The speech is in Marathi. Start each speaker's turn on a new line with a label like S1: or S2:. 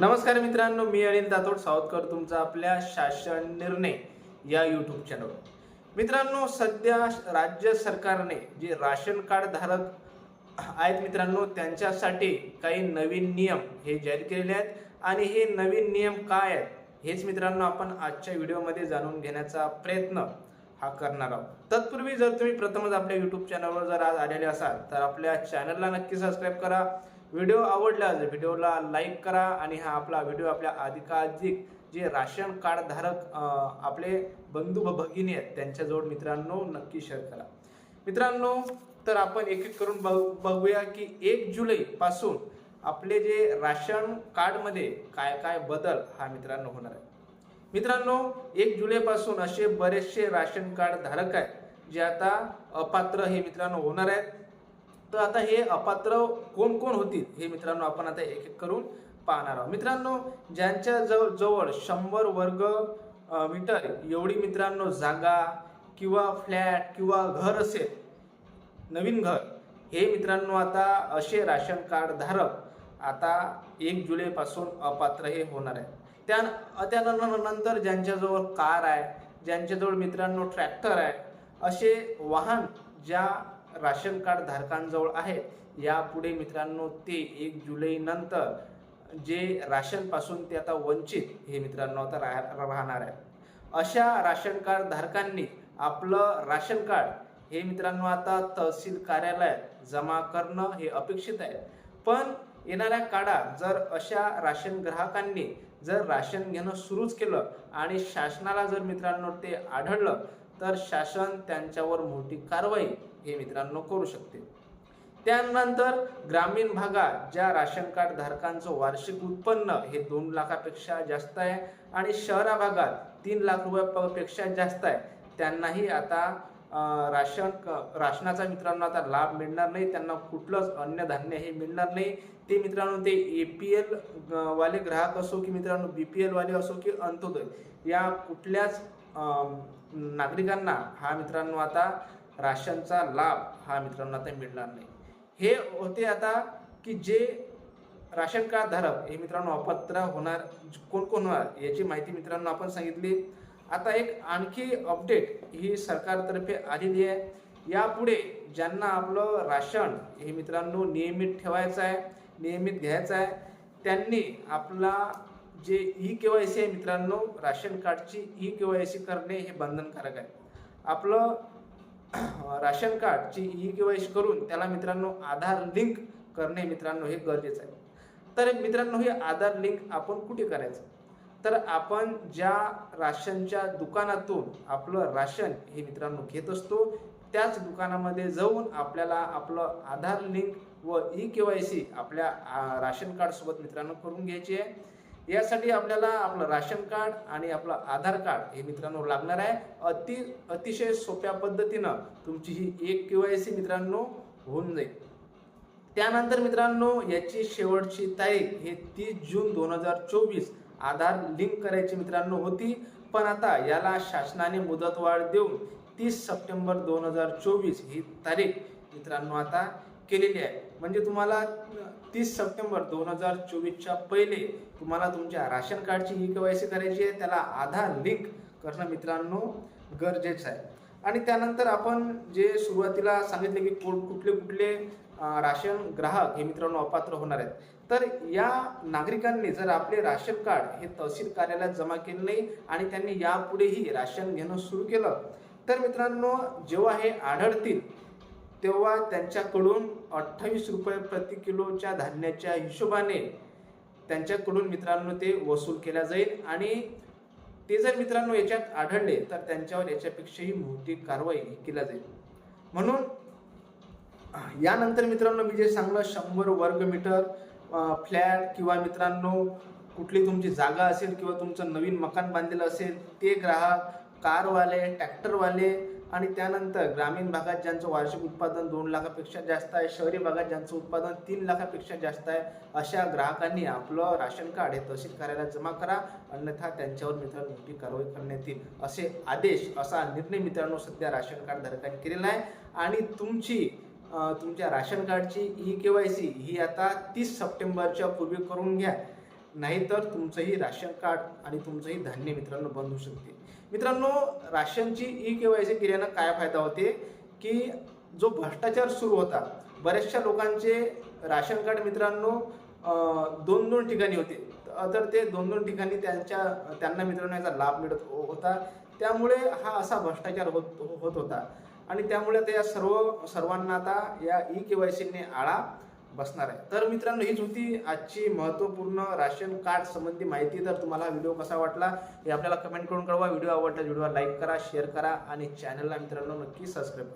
S1: नमस्कार मित्रांनो मी अनिल दातोड सावतकर तुमचा आपल्या शासन निर्णय या यूट्यूब चॅनलवर मित्रांनो सध्या राज्य सरकारने जे राशन कार्ड धारक आहेत मित्रांनो त्यांच्यासाठी काही नवीन नियम हे जाहीर केलेले आहेत. आणि हे नवीन नियम काय आहेत हेच मित्रांनो आपण आजच्या व्हिडिओमध्ये जाणून घेण्याचा प्रयत्न हा करणार आहोत. तत्पूर्वी जर तुम्ही प्रथमच आपल्या यूट्यूब चॅनलवर जर आज आलेले असाल तर आपल्या चॅनलला नक्की सबस्क्राईब करा. व्हिडिओ आवडला तर व्हिडिओला लाईक करा आणि हा आपला व्हिडिओ आपल्या अधिकाधिक जे राशन कार्ड धारक आपले बंधू भगिनी आहेत त्यांच्याजवळ मित्रांनो नक्की शेअर करा. मित्रांनो तर आपण एक एक करून बघ- बघूया की एक जुलै पासून आपले जे राशन कार्डमध्ये काय काय बदल हा मित्रांनो होणार आहे. मित्रांनो एक जुलैपासून असे बरेचसे राशन कार्ड धारक आहेत जे आता अपात्र हे मित्रांनो होणार आहेत. तर आता हे अपात्र कोण कोण होतील हे मित्रांनो आपण आता एक एक करून पाहणार आहोत. मित्रांनो ज्यांच्या जवळ जवळ शंभर वर्ग मीटर एवढी मित्रांनो जागा किंवा फ्लॅट किंवा घर असेल नवीन घर हे मित्रांनो आता असे राशन कार्ड धारक आता एक जुलैपासून अपात्र हे होणार आहे त्या त्यानंतर ज्यांच्याजवळ कार आहे ज्यांच्याजवळ मित्रांनो ट्रॅक्टर आहे असे वाहन ज्या राशन कार्ड धारकांजवळ आहेत यापुढे मित्रांनो ते एक जुलैनंतर जे राशनपासून ते आता वंचित हे मित्रांनो आता राह- राहणार आहे अशा राशन कार्ड धारकांनी आपलं राशन कार्ड हे मित्रांनो आता तहसील कार्यालयात जमा करणं हे अपेक्षित आहे. पण येणाऱ्या काळात जर अशा राशन ग्राहकांनी जर राशन घेणं सुरूच केलं आणि शासनाला जर मित्रांनो ते आढळलं तर शासन त्यांच्यावर मोठी कारवाई हे मित्रांनो करू शकते. त्यानंतर ग्रामीण भागात ज्या राशन कार्ड धारकांचं वार्षिक उत्पन्न हे दोन लाखापेक्षा जास्त आहे आणि शहरा भागात तीन लाख रुपयापेक्षा जास्त आहे त्यांनाही आता राशन राशनाचा मित्रांनो आता लाभ मिळणार नाही त्यांना कुठलंच अन्नधान्य हे मिळणार नाही. ते मित्रांनो ते ए पी एल वाले ग्राहक असो की मित्रांनो बी पी एल वाले असो की अंत्योदय या कुठल्याच नागरिकांना हा मित्रांनो आता राशनचा लाभ हा मित्रांनो आता मिळणार नाही. हे होते आता की जे राशन कार्ड धारक हे मित्रांनो अपात्र होणार कोण कोण होणार याची माहिती मित्रांनो आपण सांगितली. आता एक आणखी अपडेट ही सरकारतर्फे आलेली आहे. यापुढे ज्यांना आपलं राशन हे मित्रांनो नियमित ठेवायचं आहे नियमित घ्यायचं आहे त्यांनी आपला जे ई के वाय सी आहे मित्रांनो राशन कार्डची ई के वाय सी करणे हे बंधनकारक आहे. आपलं राशन कार्डची ई के वाय सी करून त्याला मित्रांनो आधार लिंक करणे मित्रांनो हे गरजेचं आहे. तर मित्रांनो हे आधार लिंक आपण कुठे करायचं? तर आपण ज्या राशनच्या दुकानातून आपलं राशन हे मित्रांनो घेत असतो त्याच दुकानामध्ये जाऊन आपल्याला आपलं आधार लिंक व ई के वाय सी आपल्या आ, राशन कार्डसोबत मित्रांनो करून घ्यायची आहे. यासाठी आपल्याला आपलं राशन कार्ड आणि आपलं आधार कार्ड हे मित्रांनो लागणार आहे. अति अतिशय सोप्या पद्धतीनं तुमची ही एक के वाय सी मित्रांनो होऊन जाईल. त्यानंतर मित्रांनो याची शेवटची तारीख हे तीस जून दोन हजार चोवीस. आधार लिंक करायची मित्रांनो होती. पण आता याला शासनाने मुदतवाढ देऊन तीस सप्टेंबर दोन हजार चोवीस ही तारीख मित्रांनो आता केलेली आहे. म्हणजे तुम्हाला तीस सप्टेंबर दोन हजार चोवीसच्या पहिले तुम्हाला तुमच्या राशन कार्डची ही केवायसी करायची आहे. त्याला आधार लिंक करणं मित्रांनो गरजेचं आहे. आणि त्यानंतर आपण जे सुरुवातीला सांगितले की कु- कुठले कुठले राशन ग्राहक हे मित्रांनो अपात्र होणार आहेत. तर या नागरिकांनी जर आपले राशन कार्ड हे तहसील कार्यालयात जमा केले नाही आणि त्यांनी यापुढेही राशन घेणं सुरू केलं तर मित्रांनो जेव्हा हे आढळतील तेव्हा त्यांच्याकडून अठ्ठावीस रुपये प्रति किलोच्या धान्याच्या हिशोबाने त्यांच्याकडून मित्रांनो ते वसूल केला जाईल. आणि ते जर मित्रांनो याच्यात आढळले तर त्यांच्यावर याच्यापेक्षाही मोठी कारवाई केल्या जाईल. म्हणून यानंतर मित्रांनो मी जे सांगलं शंभर वर्ग मीटर फ्लॅट किंवा मित्रांनो कुठली तुमची जागा असेल किंवा तुमचं नवीन मकान बांधलेलं असेल ते ग्राहक कारवाले ट्रॅक्टरवाले आणि त्यानंतर ग्रामीण भागात ज्यांचं वार्षिक उत्पादन दोन लाखापेक्षा जास्त आहे शहरी भागात ज्यांचं उत्पादन तीन लाखापेक्षा जास्त आहे अशा ग्राहकांनी आपलं राशन कार्ड हे तहसील कार्यालयात जमा करा अन्यथा त्यांच्यावर मित्रांनो मोठी कारवाई करण्यात येईल असे आदेश असा निर्णय मित्रांनो सध्या राशन कार्ड धारकांनी केलेला आहे. आणि तुमची तुमच्या राशन कार्डची ई के वाय सी ही आता तीस सप्टेंबरच्या पूर्वी करून घ्या नाहीतर तुमचंही राशन कार्ड आणि तुमचंही धान्य मित्रांनो बंद होऊ शकते. मित्रांनो राशनची ई के वाय सी केल्यानं काय फायदा होते? की जो भ्रष्टाचार सुरू होता बऱ्याचशा लोकांचे राशन कार्ड मित्रांनो दोन दोन ठिकाणी होते. तर ते दोन दोन ठिकाणी त्यांच्या त्यांना मित्रांनो याचा लाभ मिळत होता. त्यामुळे हा असा भ्रष्टाचार होत होत होता. आणि त्यामुळे त्या सर्व सर्वांना आता या ई के वाय सीने आळा. बसणार आहे. तर मित्रांनो हीच होती आजची महत्त्वपूर्ण राशन कार्ड संबंधी माहिती. तर तुम्हाला व्हिडिओ कसा वाटला हे आपल्याला कमेंट करून कळवा. व्हिडिओ आवडला व्हिडिओला लाईक करा शेअर करा आणि चॅनलला मित्रांनो नक्की सबस्क्राईब करा.